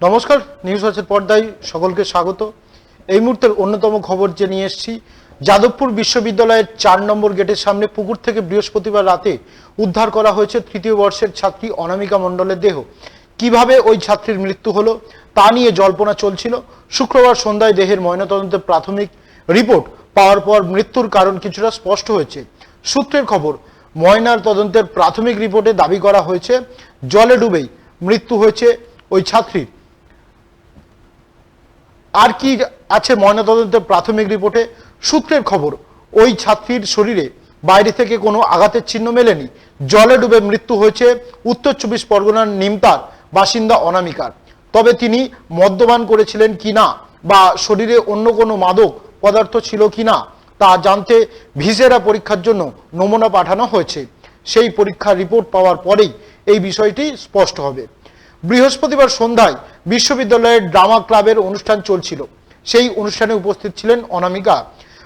নমস্কার নিউজ ওয়াচের পর্দায় সকলকে স্বাগত। এই মুহূর্তের অন্যতম খবর যে নিয়ে এসেছি। যাদবপুর বিশ্ববিদ্যালয়ের চার নম্বর গেটের সামনে পুকুর থেকে বৃহস্পতিবার রাতে উদ্ধার করা হয়েছে তৃতীয় বর্ষের ছাত্রী অনামিকা মণ্ডলের দেহ। কীভাবে ওই ছাত্রীর মৃত্যু হলো, তা নিয়ে জল্পনা চলছিল। শুক্রবার সন্ধ্যায় দেহের ময়নাতদন্তের প্রাথমিক রিপোর্ট পাওয়ার পর মৃত্যুর কারণ কিছুটা স্পষ্ট হয়েছে। সূত্রের খবর, ময়নার তদন্তের প্রাথমিক রিপোর্টে দাবি করা হয়েছে, জলে ডুবেই মৃত্যু হয়েছে ওই ছাত্রীর। আর কি আছে ময়নাতদন্তের প্রাথমিক রিপোর্টে? সূত্রের খবর, ওই ছাত্রীর শরীরে বাইরে থেকে কোনো আঘাতের চিহ্ন মেলেনি। জলে ডুবে মৃত্যু হয়েছে উত্তর চব্বিশ পরগনার নিমতার বাসিন্দা অনামিকার। তবে তিনি মদ্যপান করেছিলেন কি না বা শরীরে অন্য কোনো মাদক পদার্থ ছিল কি না, তা জানতে ভিসেরা পরীক্ষার জন্য নমুনা পাঠানো হয়েছে। সেই পরীক্ষার রিপোর্ট পাওয়ার পরেই এই বিষয়টি স্পষ্ট হবে। বৃহস্পতিবার সন্ধ্যায় বিশ্ববিদ্যালয়ের ড্রামা ক্লাবের অনুষ্ঠান চলছিল। সেই অনুষ্ঠানে উপস্থিত ছিলেন অনামিকা।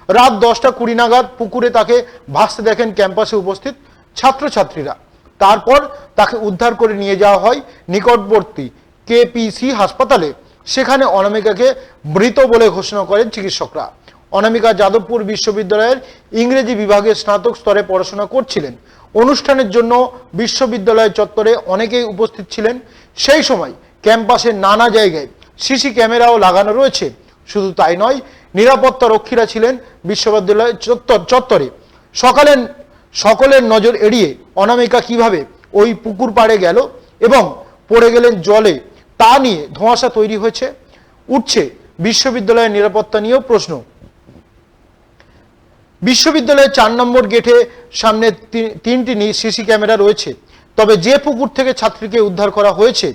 রাত দশটা কুড়ি নাগাদ পুকুরে তাকে ভাসতে দেখেন ক্যাম্পাসে উপস্থিত ছাত্রছাত্রীরা। তারপর তাকে উদ্ধার করে নিয়ে যাওয়া হয় নিকটবর্তী কেপিসি হাসপাতালে। সেখানে অনামিকাকে মৃত বলে ঘোষণা করেন চিকিৎসকরা। অনামিকা যাদবপুর বিশ্ববিদ্যালয়ের ইংরেজি বিভাগে স্নাতক স্তরে পড়াশোনা করছিলেন। অনুষ্ঠানের জন্য বিশ্ববিদ্যালয় চত্বরে অনেকেই উপস্থিত ছিলেন। সেই সময় ক্যাম্পাসের নানা জায়গায় সিসি ক্যামেরাও লাগানো রয়েছে। শুধু তাই নয়, নিরাপত্তা রক্ষীরা ছিলেন বিশ্ববিদ্যালয় চত্বর চত্বরে। সকালে সকলের নজর এড়িয়ে অনামিকা কীভাবে ওই পুকুর পাড়ে গেল এবং পড়ে গেলেন জলে, তা নিয়ে ধোঁয়াশা তৈরি হয়েছে। উঠছে বিশ্ববিদ্যালয়ের নিরাপত্তা নিয়েও প্রশ্ন। বিশ্ববিদ্যালয়ের চার নম্বর গেটে সামনে তিনটি সিসি ক্যামেরা রয়েছে। তবে যে পুকুর থেকে ছাত্রীকে উদ্ধার করা হয়েছে,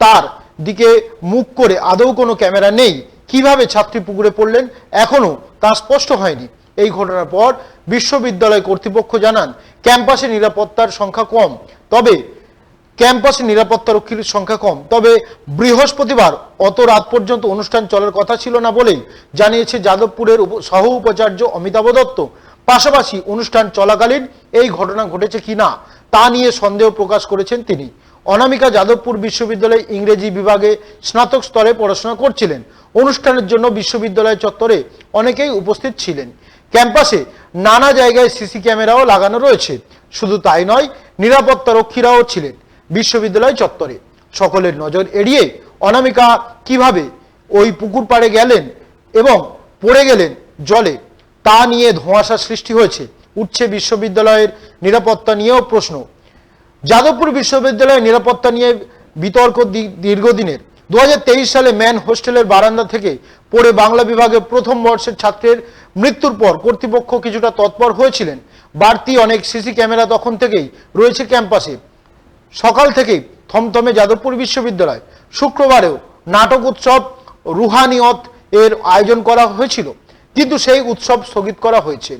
তার দিকে মুখ করে আদৌ কোনো ক্যামেরা নেই। কীভাবে ছাত্রী পুকুরে পড়লেন, এখনও তা স্পষ্ট হয়নি। এই ঘটনার পর বিশ্ববিদ্যালয় কর্তৃপক্ষ জানান, ক্যাম্পাসে নিরাপত্তার সংখ্যা কম। তবে ক্যাম্পাসে নিরাপত্তা রক্ষীর সংখ্যা কম। তবে বৃহস্পতিবার অত রাত পর্যন্ত অনুষ্ঠান চলার কথা ছিল না বলেই জানিয়েছে যাদবপুরের সহ উপাচার্য অমিতাভ দত্ত। পাশাপাশি অনুষ্ঠান চলাকালীন এই ঘটনা ঘটেছে কিনা তা নিয়ে সন্দেহ প্রকাশ করেছেন তিনি। অনামিকা যাদবপুর বিশ্ববিদ্যালয়ে ইংরেজি বিভাগে স্নাতক স্তরে পড়াশোনা করছিলেন। অনুষ্ঠানের জন্য বিশ্ববিদ্যালয় চত্বরে অনেকেই উপস্থিত ছিলেন। ক্যাম্পাসে নানা জায়গায় সিসি ক্যামেরাও লাগানো রয়েছে। শুধু তাই নয়, নিরাপত্তা রক্ষীরাও ছিলেন। বিশ্ববিদ্যালয় চত্বরে। সকলের নজর এড়িয়ে অনামিকা কীভাবে ওই পুকুর পাড়ে গেলেন এবং পড়ে গেলেন জলে, তা নিয়ে ধোঁয়াশা সৃষ্টি হয়েছে। উঠছে বিশ্ববিদ্যালয়ের নিরাপত্তা নিয়েও প্রশ্ন। যাদবপুর বিশ্ববিদ্যালয়ের নিরাপত্তা নিয়ে বিতর্ক দীর্ঘদিনের। দু হাজার তেইশ সালে ম্যান হোস্টেলের বারান্দা থেকে পড়ে বাংলা বিভাগের প্রথম বর্ষের ছাত্রের মৃত্যুর পর কর্তৃপক্ষ কিছুটা তৎপর হয়েছিলেন। বাড়তি অনেক সিসি ক্যামেরা তখন থেকেই রয়েছে ক্যাম্পাসে। সকাল থেকেই থমথমে যাদবপুর বিশ্ববিদ্যালয়, শুক্রবারেও নাটক উৎসব রুহানিয়ত এর আয়োজন করা হয়েছিল, কিন্তু সেই উৎসব স্থগিত করা হয়েছে।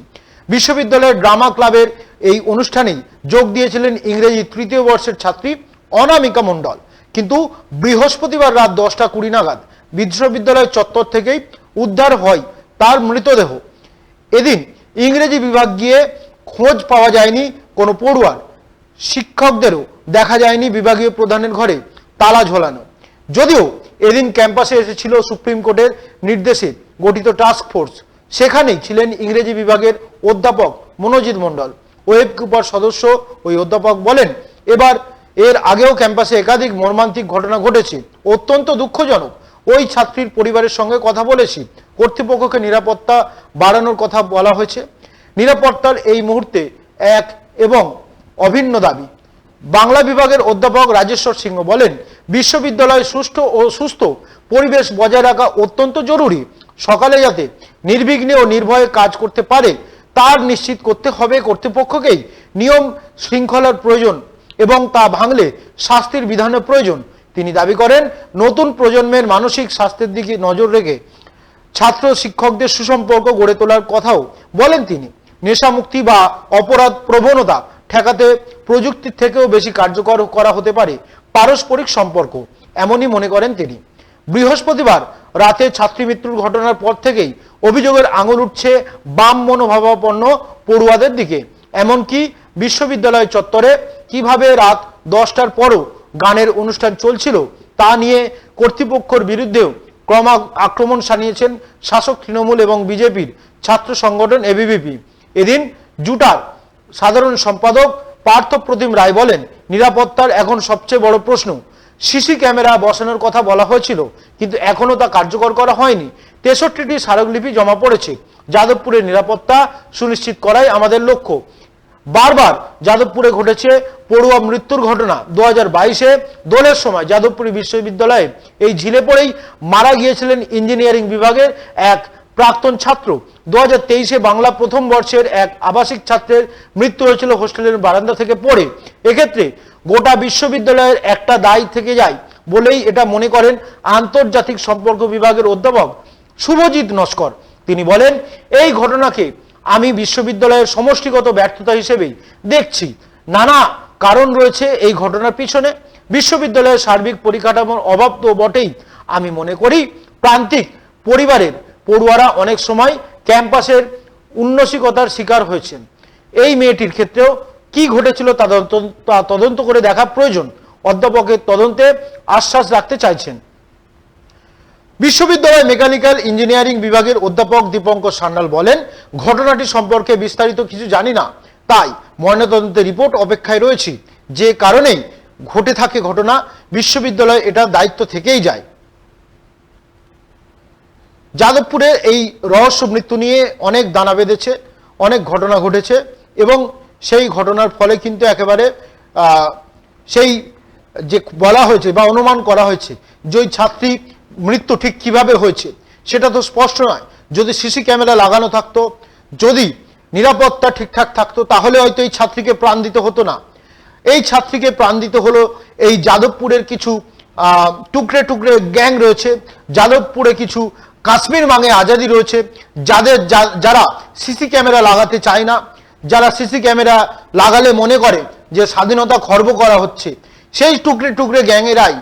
বিশ্ববিদ্যালয়ের ড্রামা ক্লাবের এই অনুষ্ঠানেই যোগ দিয়েছিলেন ইংরেজি তৃতীয় বর্ষের ছাত্রী অনামিকা মণ্ডল। কিন্তু বৃহস্পতিবার রাত দশটা কুড়ি নাগাদ বিশ্ববিদ্যালয় চত্বর থেকেই উদ্ধার হয় তার মৃতদেহ। এদিন ইংরেজি বিভাগ গিয়ে খোঁজ পাওয়া যায়নি কোনো পড়ুয়ার। শিক্ষকদেরও দেখা যায়নি বিভাগীয় প্রধানের ঘরে তালা ঝোলানো। যদিও এদিন ক্যাম্পাসে এসেছিল সুপ্রিম কোর্টের নির্দেশে গঠিত টাস্ক ফোর্স। সেখানেই ছিলেন ইংরেজি বিভাগের অধ্যাপক মনোজিৎ মণ্ডল। ওয়েব কুপার সদস্য ওই অধ্যাপক বলেন, এবার এর আগেও ক্যাম্পাসে একাধিক মর্মান্তিক ঘটনা ঘটেছে। অত্যন্ত দুঃখজনক। ওই ছাত্রীর পরিবারের সঙ্গে কথা বলেছি। কর্তৃপক্ষকে নিরাপত্তা বাড়ানোর কথা বলা হয়েছে। নিরাপত্তার এই মুহূর্তে এক এবং অভিন্ন দাবি। বাংলা বিভাগের অধ্যাপক রাজেশ্বর সিংহ বলেন, বিশ্ববিদ্যালয় সুষ্ঠু ও সুস্থ পরিবেশ বজায় রাখা অত্যন্ত জরুরি। সকালে যাতে নির্বিঘ্নে ও নির্ভয়ে কাজ করতে পারে, তার নিশ্চিত করতে হবে কর্তৃপক্ষকেই নিয়ম শৃঙ্খলার প্রয়োজন এবং তা ভাঙলে শাস্তির বিধানের প্রয়োজন। তিনি দাবি করেন, নতুন প্রজন্মের মানসিক স্বাস্থ্যের দিকে নজর রেখে ছাত্র শিক্ষকদের সুসম্পর্ক গড়ে তোলার কথাও বলেন তিনি। নেশামুক্তি বা অপরাধ প্রবণতা ঠেকাতে প্রযুক্তির থেকেও বেশি কার্যকর করা হতে পারে পারস্পরিক সম্পর্ক, এমনই মনে করেন তিনি। বৃহস্পতিবার রাতে ছাত্রী মৃত্যুর ঘটনার পর থেকেই অভিযোগের আঙুল উঠছে বাম মনোভাবাপন্ন পড়ুয়াদের দিকে। এমনকি বিশ্ববিদ্যালয় চত্বরে কীভাবে রাত দশটার পরও গানের অনুষ্ঠান চলছিল তা নিয়ে কর্তৃপক্ষের বিরুদ্ধেও ক্রমা আক্রমণ সানিয়েছেন শাসক তৃণমূল এবং বিজেপির ছাত্র সংগঠন এবিভিপি। এদিন জুটার সাধারণ সম্পাদক পার্থ প্রতিম রায় বলেন, নিরাপত্তার এখন সবচেয়ে বড় প্রশ্ন। সিসি ক্যামেরা বসানোর কথা বলা হয়েছিল, কিন্তু এখনও তা কার্যকর করা হয়নি। তেষট্টিটি স্মারকলিপি জমা পড়েছে। যাদবপুরের নিরাপত্তা সুনিশ্চিত করাই আমাদের লক্ষ্য। বারবার যাদবপুরে ঘটেছে পড়ুয়া মৃত্যুর ঘটনা। দু হাজার বাইশে দোলের সময় যাদবপুরী বিশ্ববিদ্যালয়ে এই ঝিলে পড়েই মারা গিয়েছিলেন ইঞ্জিনিয়ারিং বিভাগের এক প্রাক্তন ছাত্র। দু হাজার বাংলা প্রথম বর্ষের এক আবাসিক ছাত্রের মৃত্যু হয়েছিল হোস্টেলের বারান্দা থেকে পড়ে। এক্ষেত্রে গোটা বিশ্ববিদ্যালয়ের একটা দায় থেকে যায় বলেই এটা মনে করেন আন্তর্জাতিক সম্পর্ক বিভাগের অধ্যাপক শুভজিৎ নস্কর। তিনি বলেন, এই ঘটনাকে আমি বিশ্ববিদ্যালয়ের সমষ্টিগত ব্যর্থতা হিসেবেই দেখছি। নানা কারণ রয়েছে এই ঘটনার পিছনে। বিশ্ববিদ্যালয়ের সার্বিক পরিকাঠামোর অভাব তো বটেই। আমি মনে করি প্রান্তিক পরিবারের পড়ুয়ারা অনেক সময় ক্যাম্পাসের উন্নসিকতার শিকার হয়েছেন। এই মেয়েটির ক্ষেত্রেও কি ঘটেছিল তা তদন্ত- করে দেখা প্রয়োজন। অধ্যাপকের তদন্তে আশ্বাস রাখতে চাইছেন। বিশ্ববিদ্যালয় মেকানিক্যাল ইঞ্জিনিয়ারিং বিভাগের অধ্যাপক দীপঙ্কর সান্যাল বলেন, ঘটনাটি সম্পর্কে বিস্তারিত কিছু জানি না, তাই ময়নাতদন্তের রিপোর্ট অপেক্ষায় রয়েছি। যে কারণেই ঘটে থাকে ঘটনা, বিশ্ববিদ্যালয় এটা দায়িত্ব থেকেই যায়। যাদবপুরে এই রহস্য মৃত্যু নিয়ে অনেক দানা বেঁধেছে, অনেক ঘটনা ঘটেছে এবং সেই ঘটনার ফলে কিন্তু একেবারে সেই যে বলা হয়েছে বা অনুমান করা হয়েছে যে ওই ছাত্রী মৃত্যু ঠিক কীভাবে হয়েছে, সেটা তো স্পষ্ট নয়। যদি সিসি ক্যামেরা লাগানো থাকতো, যদি নিরাপত্তা ঠিকঠাক থাকতো, তাহলে হয়তো এই ছাত্রীকে প্রাণ দিতে হতো না। এই ছাত্রীকে প্রাণ দিতে হলো এই যাদবপুরের কিছু টুকরে টুকরে গ্যাং রয়েছে, যাদবপুরে কিছু কাশ্মীর মাঙে আজাদি রয়েছে। যাদের যারা সিসি ক্যামেরা লাগাতে চায় না, যারা সিসি ক্যামেরা লাগালে মনে করে যে স্বাধীনতা খর্ব করা হচ্ছে, সেই টুকরে টুকরে গ্যাংয়েরাই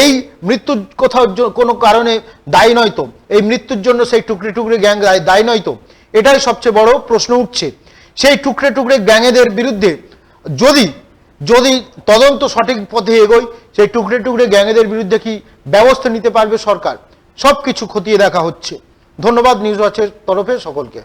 এই মৃত্যুর কোথাও কোনো কারণে দায়ী নয় তো। এই মৃত্যুর জন্য সেই টুকরে টুকরে গ্যাং দায়ী নয় তো। এটাই সবচেয়ে বড় প্রশ্ন উঠছে। সেই টুকরে টুকরে গ্যাংয়েদের বিরুদ্ধে যদি যদি তদন্ত সঠিক পথে এগোয়, সেই টুকরে টুকরে গ্যাংয়েদের বিরুদ্ধে কি ব্যবস্থা নিতে পারবে সরকার? সবকিছু খতিয়ে দেখা হচ্ছে। ধন্যবাদ নিউজ ওয়াচের তরফে সকলকে।